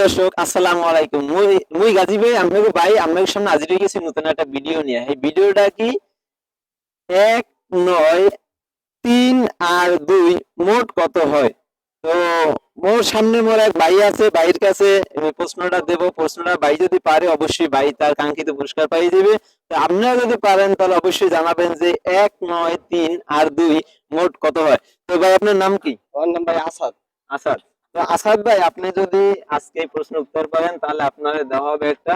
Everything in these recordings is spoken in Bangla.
দর্শক আসসালামু আলাইকুম। মুই মুই গাজী ভাই আপনাকে ভাই আপনাকে সামনে হাজির হয়ে গেছি নতুন একটা ভিডিও নিয়ে। এই ভিডিওটা কি? এক নয় তিন আর দুই মোট কত হয়? তো মোর সামনে মোর এক ভাই আছে ভাইয়ের কাছে প্রশ্নটা দেব। প্রশ্নটা ভাই যদি পারে অবশ্যই ভাই তার কাঙ্ক্ষিত পুরস্কার পাই যাবে তো আপনারা যদি পারেন তাহলে অবশ্যই জানাবেন যে এক নয় তিন আর দুই মোট কত হয়? তো ভাই আপনার নাম কি? আমার নাম ভাই আসাদ। আসাদ। তো আসাদ ভাই আপনি যদি আজকে প্রশ্ন উত্তর পারেন তাহলে আপনার দেওয়া হবে একটা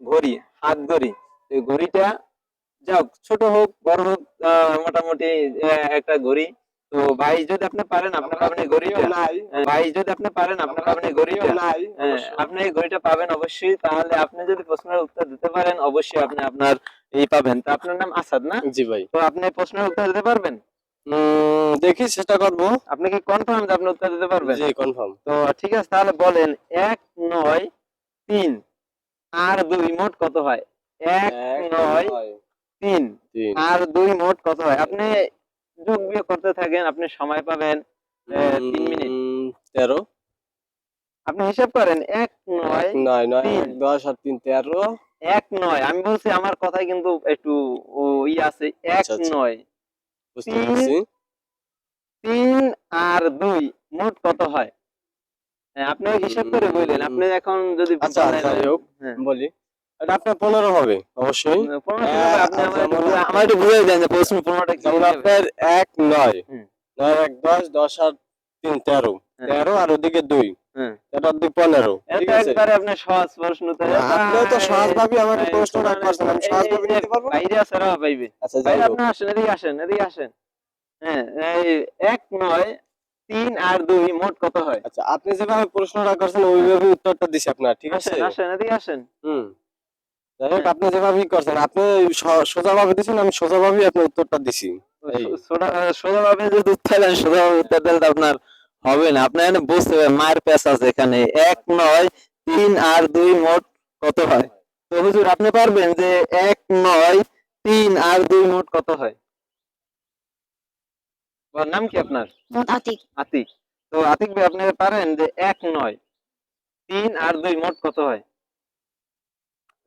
ঘড়ি হাত ঘড়ি। এই ঘড়িটা যাক ছোট হোক বড় হোক মোটামুটি একটা ঘড়ি। তো ভাই যদি আপনি পারেন আপনি পাবেন এই ঘড়িটা। ভাই যদি আপনি পারেন আপনি নাই হ্যাঁ, আপনি এই ঘড়িটা পাবেন অবশ্যই। তাহলে আপনি যদি প্রশ্নের উত্তর দিতে পারেন অবশ্যই আপনি আপনার এই পাবেন। তো আপনার নাম আসাদ না? জি ভাই। তো আপনি প্রশ্নের উত্তর দিতে পারবেন? দেখি চেষ্টা করব। আপনি কি কনফার্ম যে আপনি উত্তর দিতে পারবেন? জি কনফার্ম তো ঠিক আছে তাহলে বলেন এক নয় তিন। আর দুই মোট কত হয়? এক নয় তিন। আর দুই মোট কত হয়? আপনি যোগ বিয়োগ করতে থাকেন আপনি সময় পাবেন তিন মিনিট। তেরো। আপনি হিসাব করেন এক নয় নয় নয় দশ আর তিন তেরো। এক নয়। আমি বলছি আমার কথাই কিন্তু একটু ও ই আছে এক আচ্ছা, আচ্ছা। নয়। বুঝতে তিন। পারছি তিন আর দুই মোট কত হয় হ্যাঁ, আপনি হিসাব করে বললেন আপনি এখন যদি আচ্ছা হোক হ্যাঁ। বলি এটা আপনার পনেরো হবে অবশ্যই আমার একটু যেমন- বুঝে- আমার একটু বুঝে দেন যে প্রশ্ন পনেরোটা যেমন আপনার এক নয়। নয় এক দশ দশ আর তিন তেরো হ্যাঁ। তেরো আর ওদিকে দুই হ্যাঁ। দুই পনেরো। এটা একবারে আপনি সহজ প্রশ্ন তো এটা- তো সহজভাবে আমাকে প্রশ্নটা করছেন আমি সহজভাবে নিতে পারব বাইরে আছে ওরা পাইবে। আচ্ছা আপনি আসেন এদিকে আসেন এদিকে আসেন। হ্যাঁ এক নয় তিন আর দুই মোট কত হয়? আচ্ছা আপনি যেভাবে প্রশ্নটা করছেন ওইভাবে উত্তরটা দিছি আপনার ঠিক আছে? আসেন আসেন এদিকে আসেন। হুম। যাই হোক হ্যাঁ। আপনি যেভাবে করছেন আপনি সোজাভাবে দিছেন আমি সোজাভাবেই আপনার উত্তরটা দিছি। সোজা- সোজাভাবে যদি উত্তর দেন সোজাভাবে উত্তর দিলে তো আপনার হবে না। আপনার এখানে বুঝতে হবে মায়ের পেশ আছে এখানে। এক নয় তিন আর দুই মোট কত হয়? তো হুজুর আপনি পারবেন যে এক নয় তিন আর দুই মোট কত হয়? নাম কি আপনার? আতিক। আতিক। তো আতিক ভাই আপনি পারেন যে এক নয় তিন আর দুই মোট কত হয়?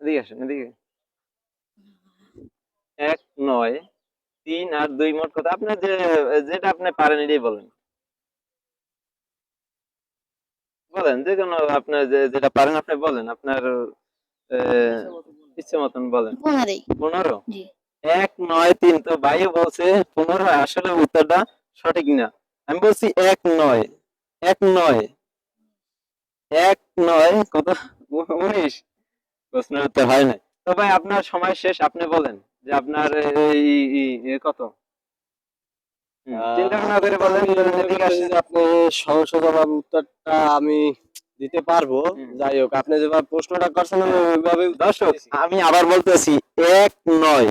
এদিকে আসেন এদিকে। এক নয় তিন আর দুই মোট কত? আপনি যে যেটা আপনি পারেন এটাই বলেন। বলেন যে কোনো আপনার যে- যেটা পারেন আপনি বলেন আপনার ইচ্ছে মতন বলেন। পনেরো? এক নয় তিন তো ভাইও বলছে পনেরো আসলে উত্তরটা সঠিক না। আমি বলছি এক নয় এক নয় এক নয় কত? উনিশ? প্রশ্নের উত্তর হয় না তো ভাই আপনার সময় শেষ আপনি বলেন যে আপনার এই কত? চিন্তা ভাবনা করে বলেন আমি। আপনি উত্তরটা দিতে পারব। যাই হোক আপনি যেভাবে প্রশ্নটা করছেন ওইভাবে দর্শক আমি আবার বলতেছি এক নয়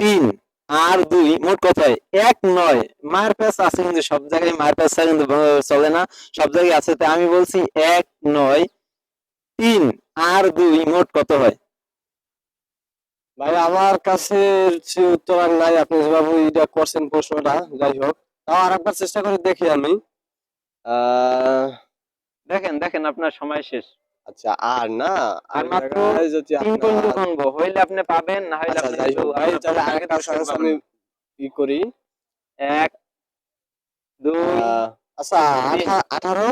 তিন আর দুই মোট কথায় এক নয়। মায়ের পেস আছে কিন্তু সব জায়গায় মায়ের পেস কিন্তু চলে না সব জায়গায় আছে। তাই আমি বলছি এক নয় তিন আর দুই মোট কত হয়? ভাই আমার কাছে উত্তর আর নাই। আপনি যেভাবে এটা করছেন প্রশ্নটা যাই হোক। তাও আর একবার চেষ্টা করে দেখি আমি। দেখেন দেখেন আপনার সময় শেষ। আচ্ছা আর না আর মাত্র যদি তিন পর্যন্ত হইলে আপনি পাবেন না হইলে আচ্ছা আপনি যাই হোক। ভাই তাহলে পুরস্কার সহজ পাবেন। আমি। ই করি। এক দুই আচ্ছা আঠারো?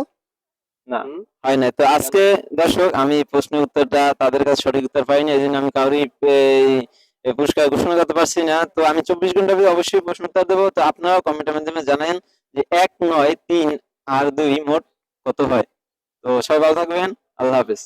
না। হয় না তো আজকে দর্শক আমি প্রশ্নের উত্তরটা তাদের কাছে সঠিক উত্তর পাইনি এই জন্য আমি কাউরি পুরস্কার ঘোষণা করতে পারছি না। তো আমি চব্বিশ ঘণ্টা অবশ্যই প্রশ্ন উত্তর দেবো। তো আপনারাও কমেন্টের মাধ্যমে জানেন যে এক নয় তিন আর দুই মোট কত হয়। তো সবাই ভালো থাকবেন। আল্লাহ হাফেজ।